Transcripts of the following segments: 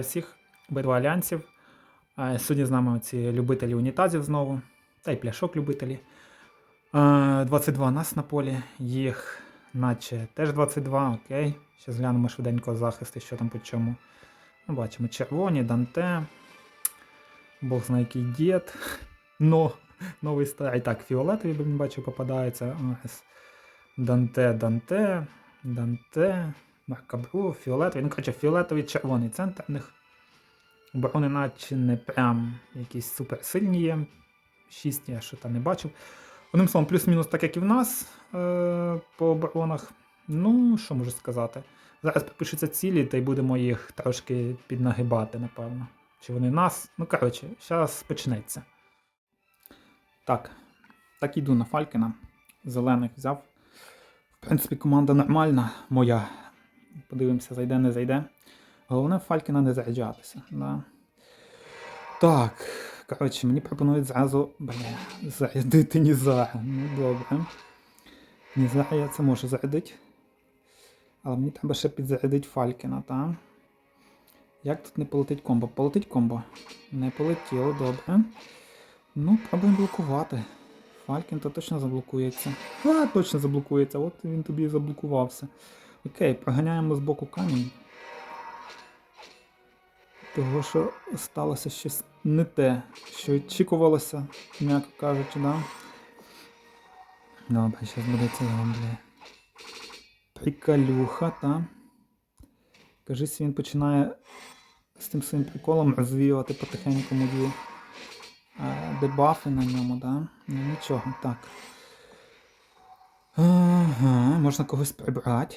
всіх. Е, Сьогодні з нами ці любителі унітазів знову, та й пляшок любителі. Е, 22 нас на полі, їх наче теж 22, окей. Зараз глянемо швиденько захисти, що там по чому. Ну, бачимо червоні, Данте. Бог знає який дід. Но, новий старий. Так, фіолетові, попадається. Ось. Данте, Данте, Данте, Маркабру, фіолетовий. Ну, коротше, фіолетовий червоний центр в них. Оборони наче не прям якісь суперсильні є. Шість я що там не бачив. Одним словом, плюс-мінус так, як і в нас е- по оборонах. Ну, що можу сказати? Зараз підпишуться цілі, та й будемо їх трошки піднагибати, напевно. Чи вони нас? Ну, коротше, зараз почнеться. Так. Так іду на Фалькіна. Зелених взяв. В принципі, команда нормальна, моя. Подивимося, зайде, не зайде. Головне Фалькіна не заряджатися. Да. Так. Коротше, мені пропонують зразу бля, зарядити Нізара. Ну добре. Нізара я це можу зарядити. Але мені треба ще підзарядити Фалькіна, так? Як тут не полетить комбо? Полетить комбо. Не полетіло, добре. Ну, пробуємо блокувати. Фалькін то точно заблокується. А, точно заблокується. От він тобі і заблокувався. Окей, проганяємо з боку камінь. Того, що сталося щось не те, що очікувалося, м'яко кажучи, да? Добре, зараз буде це бля. Приколюха, та. Кажись, він починає з тим своїм приколом розвіювати потихеньку мої е, дебафи на ньому, да? Ну нічого, так. Ага, можна когось прибрати.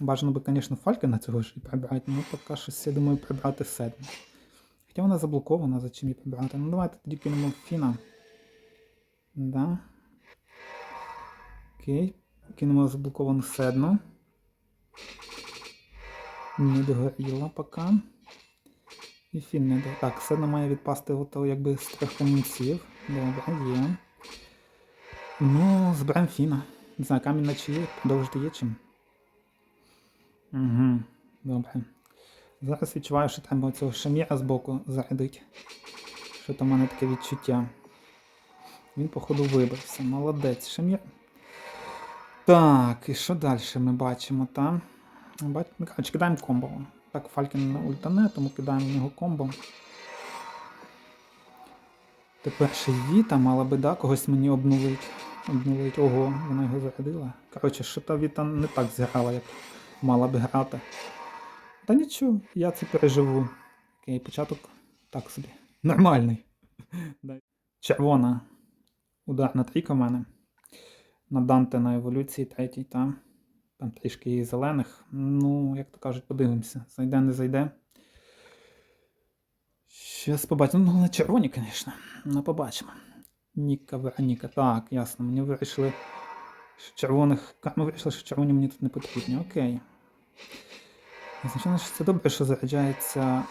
Бажано би, звісно, Фалькена цього ж і прибрати, ну поки що, я думаю, прибрати седму. Хоча вона заблокована, за чим її прибрати. Ну давайте тоді кинемо Фіна. Да. Окей. Кинемо заблоковану седну. Не догоріла поки. І Фін не до. Так, седна має відпасти ото якби з трьох камінців. Добре, є. Ну, зберемо Фіна. Не знаю, камінь наче є, продовжити є чим. Угу, добре. Зараз відчуваю, що треба цього шаміра з боку зарядити. Що там в мене таке відчуття. Він, походу, вибрався. Молодець, шамір. Так, і що далі ми бачимо там? Бач... ну, Коротше, кидаємо комбо. Так, Фалькін на ультане, тому кидаємо в нього комбо. Тепер ще Віта мала би, да, когось мені обнулить. Обнулить. Ого, вона його зарядила. Коротше, що та Віта не так зіграла, як мала би грати. Та нічого, я це переживу. Окей, початок так собі. Нормальний. Червона. Ударна трійка в мене. На Данте на еволюції третій, там. Там трішки і зелених. Ну, як то кажуть, подивимося. Зайде, не зайде. Щас побачимо. Ну, на червоні, звісно. Ну, побачимо. Ніка, Вероніка. Так, ясно. Мені вирішили, червоних. Ми вирішили, що червоні мені тут не потрібні. Окей. Звичайно, що це добре, що заряджається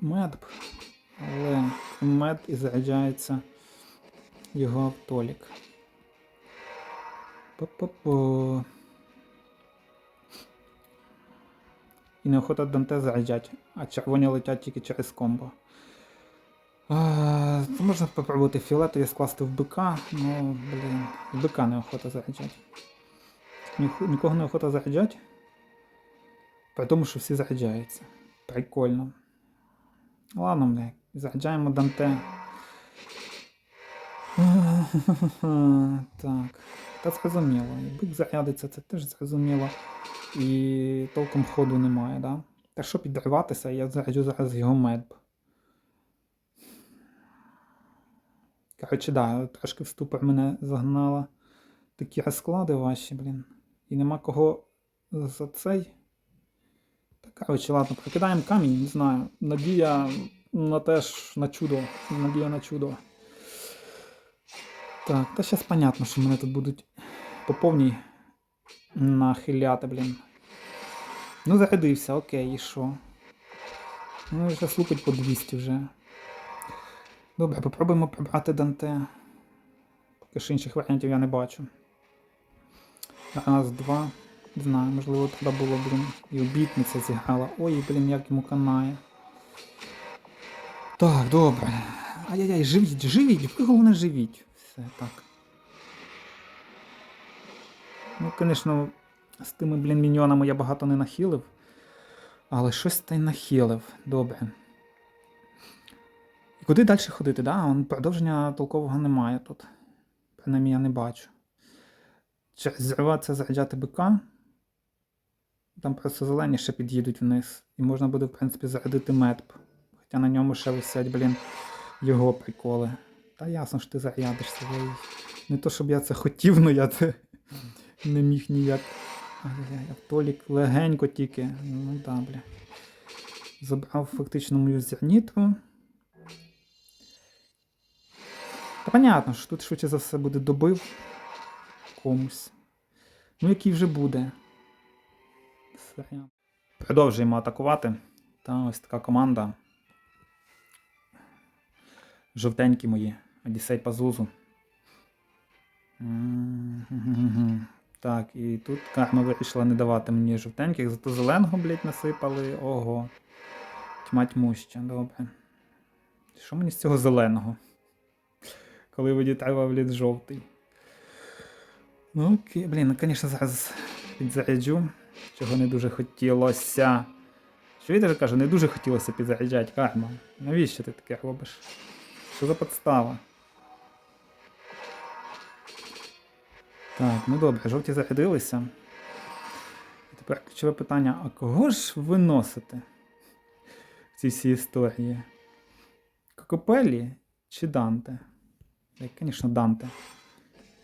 мед. Але мед і заряджається його автолік. По-по-по. І неохота Данте заряджать, а червоні летять тільки через комбо. А, можна попробувати фіолетові скласти в бика, ну, блін, в бика неохота заряджати. Нікого неохота заряджати. При тому, що всі заряджаються. Прикольно. Ладно, бля, заряджаємо Данте. Так. Та зрозуміло. Бик зарядиться, це теж зрозуміло. І толком ходу немає, да? Та що підриватися, я заряджу зараз його медб. Коротше, да, трошки в ступор мене загнало. Такі розклади ваші, блін. І нема кого за цей. Та коротше, ладно, прокидаємо камінь, не знаю. Надія на теж на чудо. Надія на чудо. Так, та зараз понятно, що мене тут будуть по повній нахиляти, блін. Ну, зарядився, окей, і що? Ну, вже слупить по 200 вже. Добре, попробуємо прибрати Данте. Поки що інших варіантів я не бачу. Раз, два. Не знаю, можливо, треба було, блін, і обітниця зіграла. Ой, блін, як йому канає. Так, добре. Ай-яй-яй, живіть, живіть, ви головне живіть. Все, так. Ну, звісно, з тими, блін, міньйонами я багато не нахилив. Але щось та й нахилив. Добре. І куди далі ходити, да? Он продовження толкового немає тут. Принаймні я не бачу. Зриватися заряджати бика. Там просто зелені ще під'їдуть вниз. І можна буде, в принципі, зарядити медп. Хоча на ньому ще висять, блін, його приколи. Та ясно, що ти зарядишся. Не то, щоб я це хотів, але я це не міг ніяк. Ай-яй-яй, автолік легенько тільки. Ну да, бля. Забрав фактично мою зернітру. Та понятно, що тут швидше за все буде добив комусь. Ну, який вже буде. Продовжуємо атакувати. Та ось така команда. Жовтенькі мої. Одіссей Пазузу. Так, і тут карма вирішила не давати мені жовтеньких, зато зеленого, блядь, насипали. Ого. Тьма тьмуща, добре. Що мені з цього зеленого? Коли треба, блядь, жовтий. Ну окей, блін, ну, звісно, зараз підзаряджу, чого не дуже хотілося. Що я даже кажу, не дуже хотілося підзаряджати карма. Навіщо ти таке робиш? Що за подстава? Так, ну добре, жовті зарядилися. І тепер ключове питання: а кого ж ви носите в цій всій історії? Кокопелі чи Данте? Як, звісно, Данте.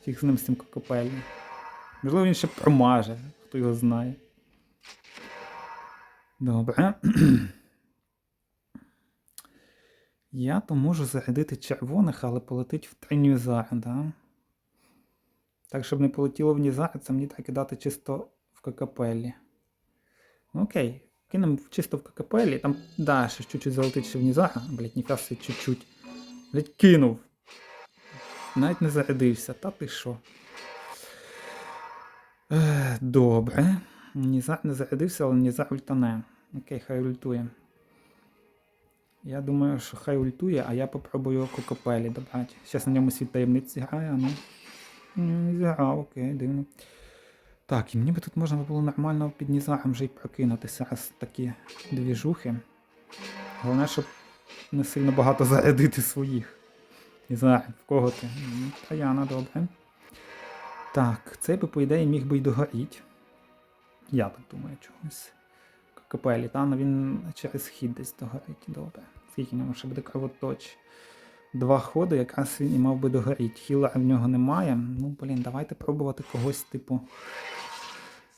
Фіг з ним з цим Кокопелі. Можливо, він ще промаже, хто його знає. Добре. Я то можу зарядити червоних, але полетить в три Ньюзар, да? Так, щоб не полетіло в Нізар, це мені треба кидати чисто в Кокапелі. Ну окей, кинемо чисто в Кокапелі. Там, да, ще чуть-чуть залетить ще в Нізара. Блять, ніфіга собі чуть-чуть. Блять, кинув. Навіть не зарядився. Та ти що? Добре. Нізар не зарядився, але Нізар ультане. Окей, хай ультує. Я думаю, що хай ультує, а я попробую Кокопелі добрати. Зараз на ньому світ таємниць грає, а ну. Не зіграв, окей, дивно. Так, і мені би тут можна було нормально під Нізаром вже й прокинутися раз такі дві жухи. Головне, щоб не сильно багато зарядити своїх. Нізар, в кого ти? Таяна, добре. Так, цей би, по ідеї, міг би й догоріть. Я так думаю, чогось. Капелі, та, ну він через хід десь догорить. Добре. Скільки нього ще буде кровоточ? Два ходи, якраз він і мав би догоріть. Хіла в нього немає. Ну, блін, давайте пробувати когось, типу.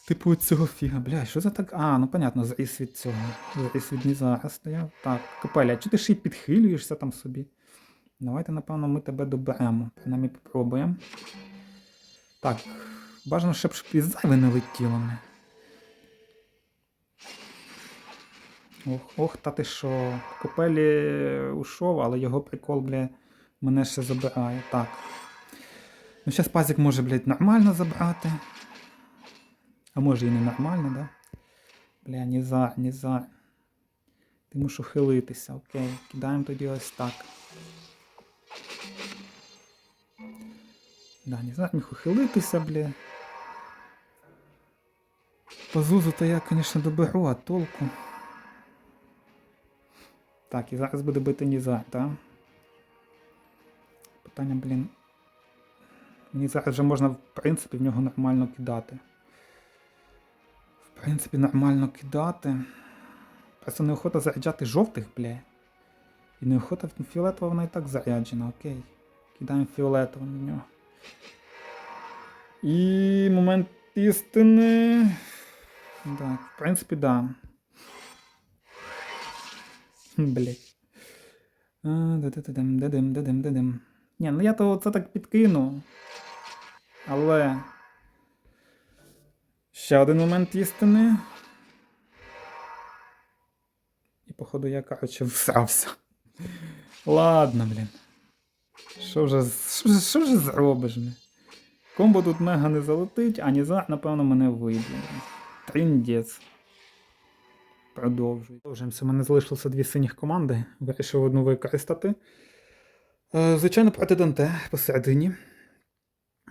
Типу цього фіга. Бля, що за так? А, ну понятно, зріс від цього. Зріс від Нізара стояв. Так, Капеля, чи ти ще й підхилюєшся там собі? Давайте, напевно, ми тебе доберемо. Принаймні попробуємо. Так, бажано, щоб зайве не летіло. Ох, ох, та ти що. Копелі ушов, але його прикол, бля, мене ще забирає. Так. Ну, зараз пазик може, блядь, нормально забрати. А може і не нормально, да? Бля, не за, не за. Ти мушу хилитися, окей. Кидаємо тоді ось так. Да, не знаю, міг ухилитися, бля. Пазузу то я, звісно, доберу, а толку. Так, і зараз буде бити Нізар, так? Питання, блін. Мені зараз вже можна, в принципі, в нього нормально кидати. В принципі, нормально кидати. Просто неохота заряджати жовтих, бля. І неохота фіолетова вона і так заряджена, окей. Кидаємо фіолетову на нього. І момент істини. Так, в принципі, да. Блять. Дедем, дедем, дедем. Ні, ну я то це так підкину. Але. Ще один момент істини. І, походу, я, короче, всрався. Ладно, блін. Що вже, що, що вже зробиш, блін? Комбо тут мега не залетить, а Нізар, напевно, мене вийде. блін. Тріндець. Продовжуємо. Продовжуємося. У мене залишилося дві синіх команди. Вирішив одну використати. Е, Звичайно, проти Данте посередині.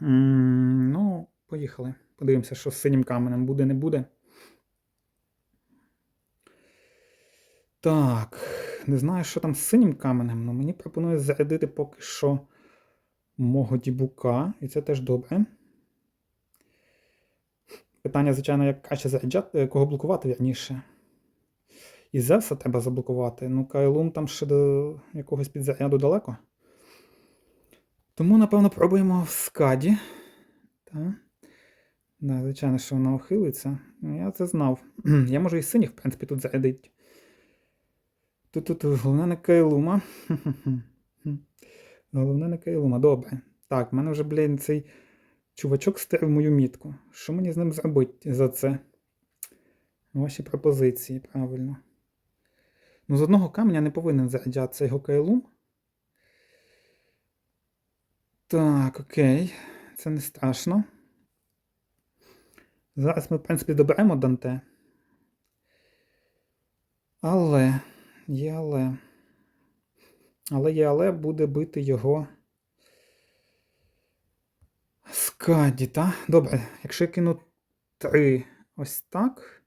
Ну, поїхали. Подивимося, що з синім каменем буде, не буде. Так, не знаю, що там з синім каменем, але мені пропонують зарядити поки що мого дібука, і це теж добре. Питання, звичайно, як краще заряджати, кого блокувати вірніше. І Зевса треба заблокувати. Ну, Кайлум там ще до якогось підзаряду далеко. Тому, напевно, пробуємо в скаді. Так. Да, звичайно, що вона ухилиться. Ну, Я це знав. Я можу і синіх, в принципі, тут зарядити. Тут-тут, головне не Кайлума. Головне не Кайлума. Добре. Так, в мене вже, блін, цей чувачок стерв мою мітку. Що мені з ним зробити за це? Ваші пропозиції, правильно. Ну, з одного каменя не повинен заряджатися його Кайлум. Так, окей. Це не страшно. Зараз ми, в принципі, доберемо Данте. Але, є але. Але є але буде бити його. Скаді, та? Добре, якщо я кину три ось так,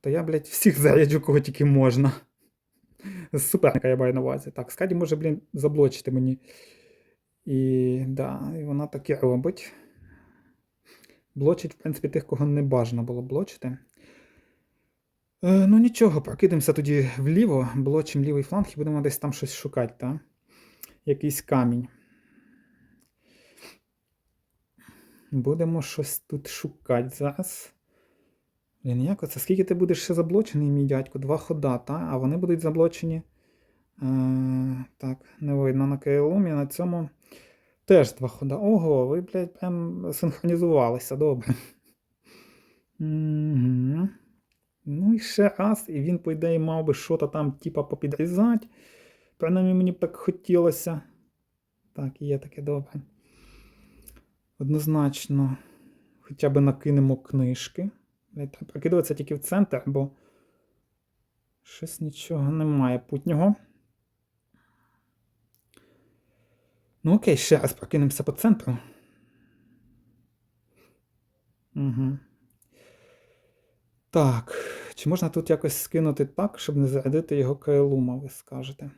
то я, блядь, всіх заряджу, кого тільки можна. Суперника я маю на увазі. Так, Скаді може, блін, заблочити мені. І да, і вона так і робить. Блочить, в принципі, тих, кого не бажано було блочити. Е, ну нічого, прокидемося тоді вліво, блочимо лівий фланг і будемо десь там щось шукати, так? Якийсь камінь. Будемо щось тут шукати зараз. Блін, як оце? Скільки ти будеш ще заблочений, мій дядько? Два хода, та? А вони будуть заблочені. Е, так, не видно на Кайлумі, на цьому теж два хода. Ого, ви, блядь, прям синхронізувалися, добре. Угу. Ну і ще раз, і він, по ідеї, мав би що-то там, типа, попідрізати. Принаймні мені б так хотілося. Так, є таке добре. Однозначно, хоча б накинемо книжки. Прокидуватися тільки в центр, бо щось нічого немає путнього. Ну окей, ще раз прокинемося по центру. Угу. Так, чи можна тут якось скинути так, щоб не зарядити його кайлума, ви скажете?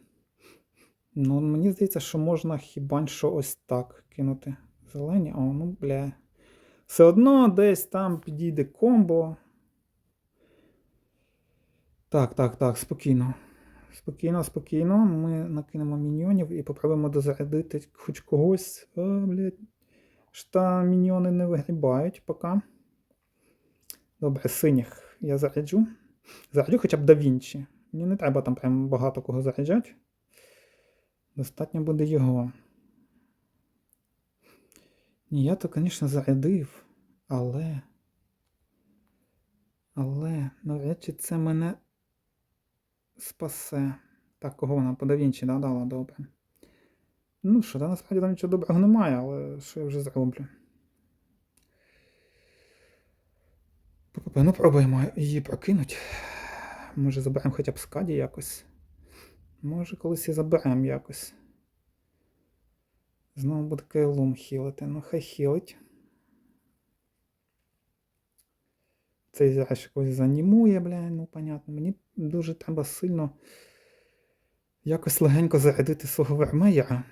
Ну, мені здається, що можна хіба що ось так кинути. Зелені, о, ну, бля. Все одно десь там підійде комбо. Так, так, так, спокійно. Спокійно, спокійно. Ми накинемо міньйонів і попробуємо дозарядити хоч когось. О, блядь. Шта міньйони не вигрібають поки. Добре, синіх я заряджу. Заряджу хоча б да Вінчі. Мені не треба там прям багато кого заряджати. Достатньо буде його. Ні, я то, звісно, зарядив, але. Але, навряд чи це мене спасе. Так, кого вона по Давінчі да, дала добре. Ну що, та насправді там нічого доброго немає, але що я вже зроблю. Ну, пробуємо її прокинути. Може заберемо хоча б скаді якось. Може колись і заберемо якось. Знову буде кайлум хілити. Ну хай хілить. Цей зараз якось занімує, бля, ну понятно. Мені дуже треба сильно якось легенько зарядити свого вермеєра.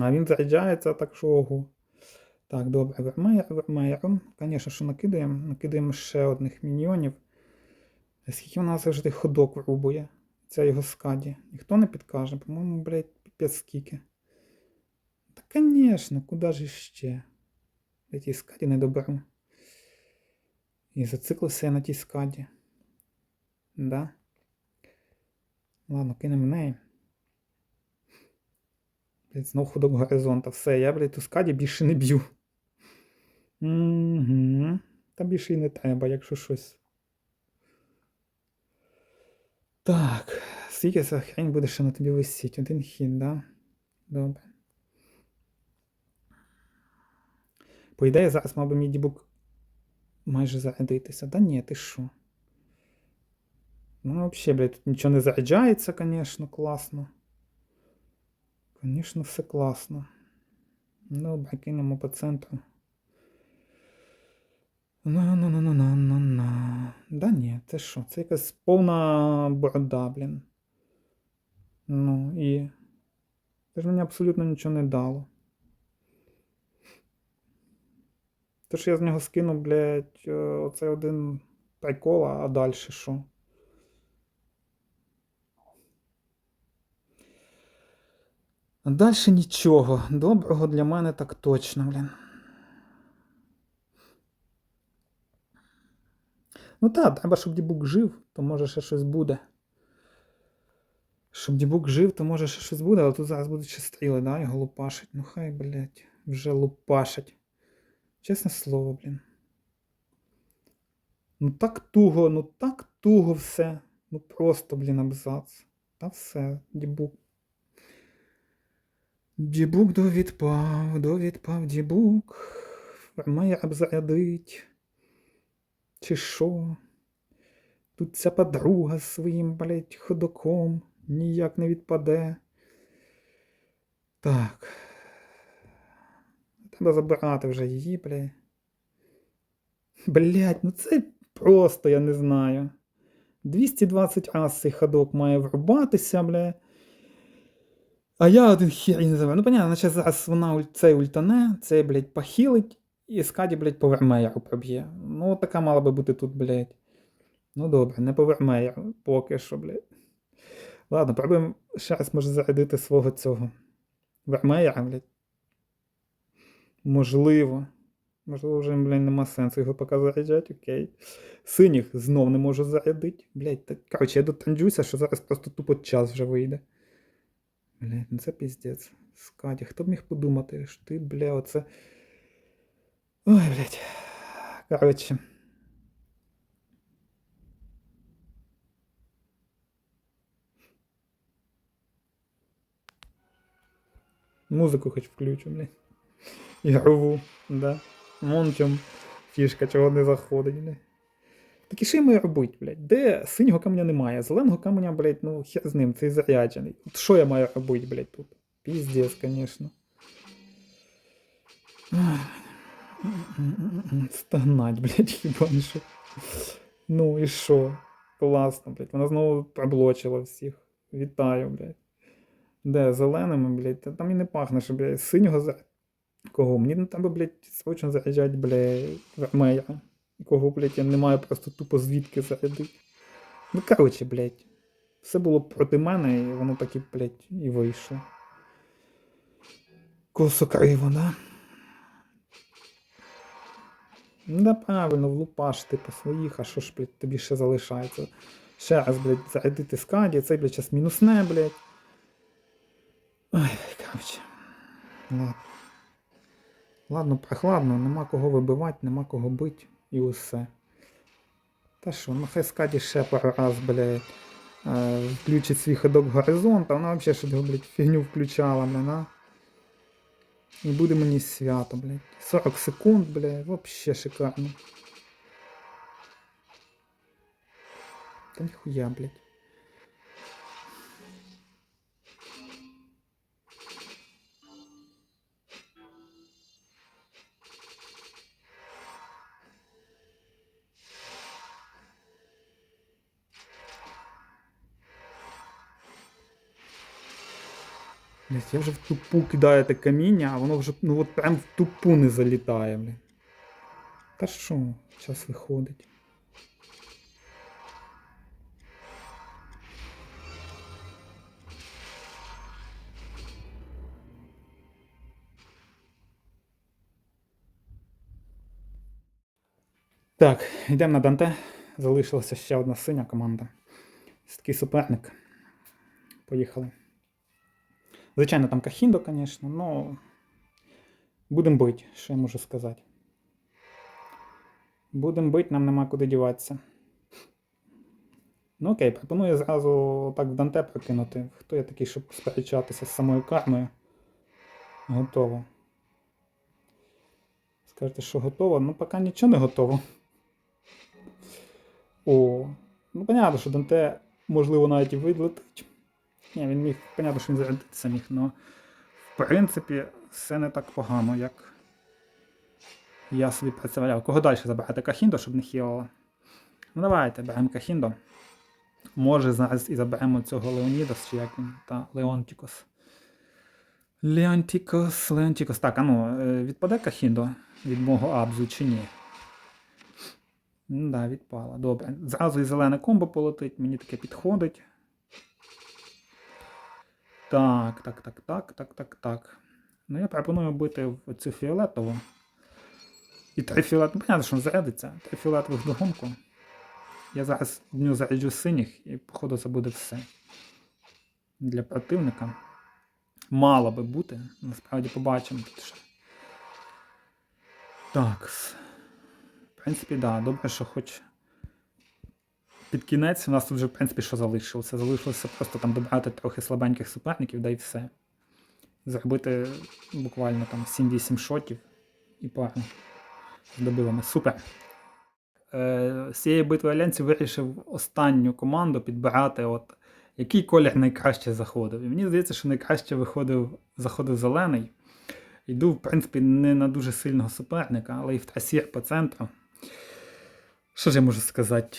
А він заряджається так що ого. Так, добре, вермеєр, вермеєром. Звісно, що накидаємо. Накидаємо ще одних міньйонів. Скільки у нас завжди ходок врубує? Ця його скаді. Ніхто не підкаже, по-моєму, блядь, піпець скільки. Та, звісно, куди ж іще? Я тій скаді не доберу. І зациклився я на тій скаді. Да? Ладно, кинемо в неї. Блядь, знов ходок горизонта. Все, я, блядь, ту скаді більше не б'ю. Угу. Та більше і не треба, якщо щось. Так, скільки ця хрень буде ще на тобі висіти? Один хід, да? Добре. По ідеї, зараз мав би мій дібук майже зарядитися. Та ні, ти що? Ну, взагалі, блядь, тут нічого не заряджається, звісно, класно. Звісно, все класно. Ну, кинемо по центру. На-на-на-на-на-на-на. Да ні, це що? Це якась повна борода, блін. Ну і. Це ж мені абсолютно нічого не дало. То ж я з нього скинув, блядь, е, оце один прикол, а далі що? Далі нічого. Доброго для мене так точно, блін. Ну так, треба, щоб дібук жив, то може ще щось буде. Щоб дібук жив, то може ще щось буде, але тут зараз будуть ще стріли, да, його лупашить. Ну хай, блядь, вже лупашить. Чесне слово, блін. Ну так туго, ну так туго все. Ну просто, блін, абзац. Та все, дібук. Дібук довідпав, довідпав дібук. Має обзарядить. Чи що? Тут ця подруга з своїм, блядь, ходоком ніяк не відпаде. Так. Треба забирати вже її, блядь. Блядь, ну це просто, я не знаю. 220 раз цей ходок має врубатися, бля. А я один хер не знаю. Ну, понятно, зараз вона цей ультане, цей, блядь, похилить, і Скаді, блядь, по вермеєру проб'є. Ну, така мала би бути тут, блядь. Ну добре, не повермеєру. поки що, блядь. Ладно, пробуємо ще раз може зарядити свого цього. Вермеєра, блядь. Можливо. Можливо, вже, блядь, нема сенсу його поки заряджати, окей. Синіх знов не можу зарядити. Блядь, так, коротше, я дотренджуся, що зараз просто тупо час вже вийде. Блядь, ну це піздець. Скаді, хто б міг подумати, що ти, бля, оце. Ой, блядь. Коротше. Музику хоч включу, блядь. Ігрову, да. Вон чому фішка, чого не заходить, блядь. Так і що йому робити, блядь? Де синього каменя немає, зеленого каменя, блядь, ну хер з ним, цей заряджений. От що я маю робити, блядь, тут? Піздець, звісно. Стогнать, блядь, хіба що. Ну і що? Класно, блядь. Вона знову проблочила всіх. Вітаю, блядь. Де, зеленими, блядь, та там і не пахне, що, блядь, синього за. Кого? Мені не треба, блядь, срочно заряджати, блядь, вермеєра. Кого, блядь, я не маю просто тупо звідки зарядити. Ну, коротше, блядь. Все було проти мене, і воно так і, блядь, і вийшло. Косо криво, да? Да правильно, влупаш ти по своїх, а що ж, блядь, тобі ще залишається? Ще раз, блядь, зарядити скаді, цей, блядь, зараз мінусне, блядь. Ой, коротше. Ладно. Ладно, прохладно, нема кого вибивати, нема кого бити і усе. Та що, ну хай скаді ще пару раз, блядь, е, включить свій ходок горизонт, а вона взагалі що блядь, фігню включала, блядь, а? І буде мені свято, блядь. 40 секунд, блядь, вообще шикарно. Та ніхуя, блядь. Блять, я вже в тупу кидаю те каміння, а воно вже ну от прям в тупу не залітає, блін. Та що, час виходить. Так, йдемо на Данте. Залишилася ще одна синя команда. Ось такий суперник. Поїхали. Звичайно, там Кахіндо, звісно, але будемо бити, що я можу сказати. Будемо бити, нам нема куди діватися. Ну окей, пропоную зразу так в Данте прокинути. Хто я такий, щоб сперечатися з самою кармою? Готово. Скажете, що готово? Ну, поки нічого не готово. О, ну понятно, що Данте можливо, навіть і вилетить. Ні, він міг, понятно, що він зарядитися міг, але в принципі все не так погано, як я собі представляв. Кого далі забирати Кахіндо, щоб не хілило? Ну давайте, беремо Кахіндо. Може зараз і заберемо цього Леонідас, чи як він, та Леонтікос. Леонтікос, Леонтікос. Так, а ну, е, відпаде Кахіндо від мого Абзу чи ні? Ну, да, відпала. Добре. Зразу і зелене комбо полетить, мені таке підходить. Так, так, так, так, так, так, так. Ну, я пропоную бити в цю фіолетову. І три фіолет... Ну, понятно, що зарядиться. Три фіолетових догонку. Я зараз дню заряджу синіх, і, походу, це буде все. Для противника. Мало би бути. Насправді побачимо тут. Так. В принципі, так, да, добре, що хоч під кінець у нас тут вже, в принципі, що залишилося. Залишилося просто там добрати трохи слабеньких суперників, да і все. Зробити буквально там 7-8 шотів і пару з добивами. Супер. Е, з цієї битви альянсів вирішив останню команду підбирати, от який колір найкраще заходив. І мені здається, що найкраще виходив, заходив зелений. Йду, в принципі, не на дуже сильного суперника, але і в трасір по центру. Що ж я можу сказати?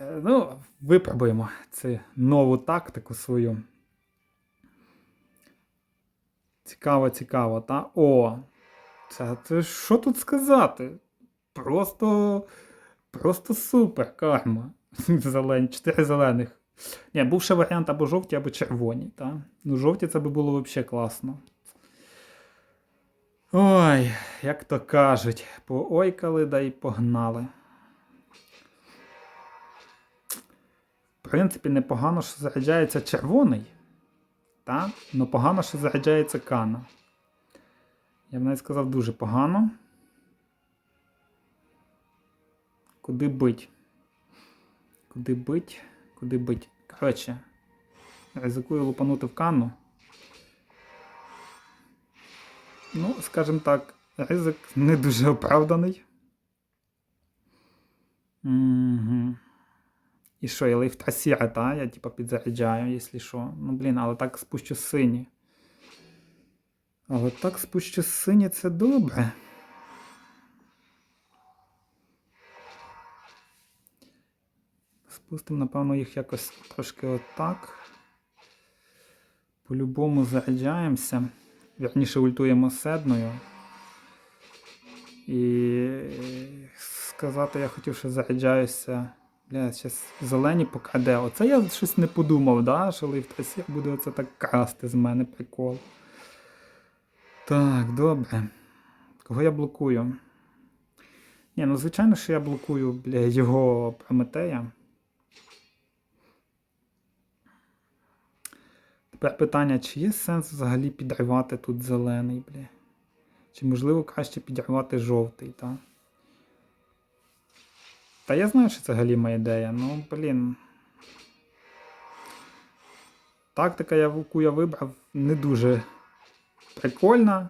Ну, випробуємо цю нову тактику свою. Цікаво, цікаво, та? О! Це, це що тут сказати? Просто. Просто супер карма. Зелені, чотири зелених. Ні, був ще варіант або жовті, або червоні. Та? Ну, жовті це би було взагалі класно. Ой, як то кажуть, поойкали да й погнали. Принципі, непогано, що заряджається червоний. Та? Ну погано, що заряджається кана. Я б навіть сказав дуже погано. Куди бить? Куди бить? Куди бить? Коротше, ризикую лупанути в канну. Ну, скажімо так, ризик не дуже оправданий. Угу. І що, я лейф трасіра, та? Я типа підзаряджаю, якщо що. Ну, блін, але так спущу сині. Але так спущу сині це добре. Спустимо, напевно, їх якось трошки отак. По-любому заряджаємося. Вірніше ультуємо седною. І сказати, я хотів, що заряджаюся. Бля, зараз зелені покаде. Оце я щось не подумав, да? що лейфтрасір буде оце так красти з мене прикол. Так, добре. Кого я блокую? Ні, ну звичайно, що я блокую бля, його Прометея. Тепер питання, чи є сенс взагалі підривати тут зелений, бля? Чи можливо краще підірвати жовтий, так? Та я знаю, що це галіма ідея, ну, блін. Тактика, яку я вибрав, не дуже прикольна.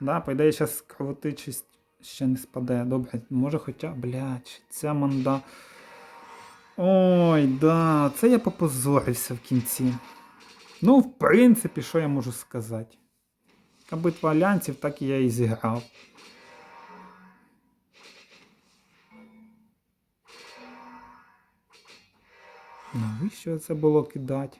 Да, по ідеї, зараз кровотичість ще не спаде. Добре, може хоча, блядь, ця манда. Ой, да, це я попозорився в кінці. Ну, в принципі, що я можу сказати? Яка битва альянсів, так і я і зіграв. Навіщо це було кидати?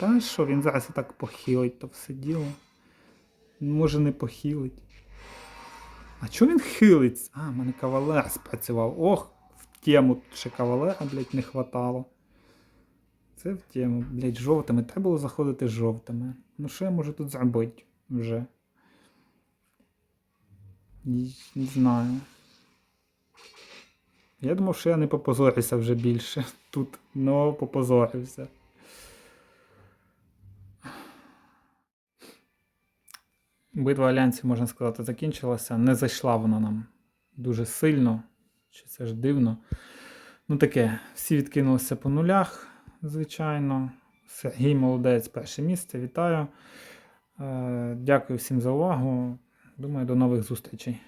Та що він зараз і так похилить то все діло. Може не похилить. А чого він хилить? А, в мене кавалер спрацював. Ох, в тему ще кавалера, блядь, не хватало. Це в тему, блядь, жовтими. Треба було заходити жовтими. Ну що я можу тут зробити вже? Не знаю. Я думав, що я не попозорився вже більше тут, но попозорився. Битва альянсів, можна сказати, закінчилася. Не зайшла вона нам дуже сильно. Чи це ж дивно? Ну таке, всі відкинулися по нулях, звичайно. Сергій молодець, перше місце. Вітаю. Е, Дякую всім за увагу. Думаю, до нових зустрічей.